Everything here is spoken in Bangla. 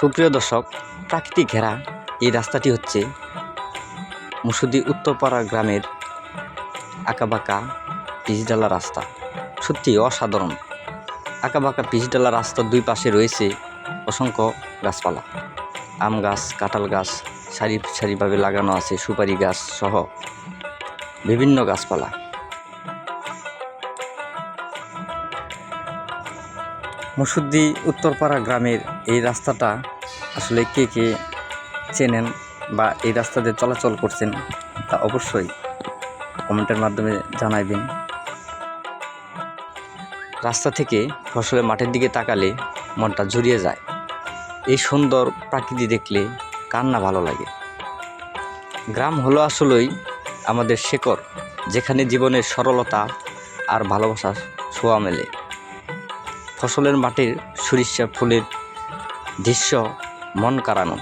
সুপ্রিয় দর্শক, প্রাকৃতিক ঘেরা এই রাস্তাটি হচ্ছে মুসুদি উত্তরপাড়া গ্রামের আঁকাবাঁকা পিচডালা রাস্তা। সত্যি অসাধারণ। আঁকাবাঁকা পিচডালা রাস্তার দুই পাশে রয়েছে অসংখ্য গাছপালা। আম গাছ, কাঁঠাল গাছ, সারি সারিভাবে লাগানো আছে সুপারি গাছ সহ বিভিন্ন গাছপালা। মুসুদ্দি উত্তরপাড়া গ্রামের এই রাস্তাটা আসলে কে কে চেনেন বা এই রাস্তা দিয়ে চলাচল করছেন তা অবশ্যই কমেন্টের মাধ্যমে জানাইবেন। রাস্তা থেকে ফসলের মাঠের দিকে তাকালে মনটা জুড়িয়ে যায়। এই সুন্দর প্রাকৃতি দেখলে কার না ভালো লাগে। গ্রাম হলো আসলেই আমাদের শেকড়, যেখানে জীবনের সরলতা আর ভালোবাসার ছোঁয়া মেলে। ফসলের মাঠের সরিষা ফুলের দৃশ্য মন কাড়ানো।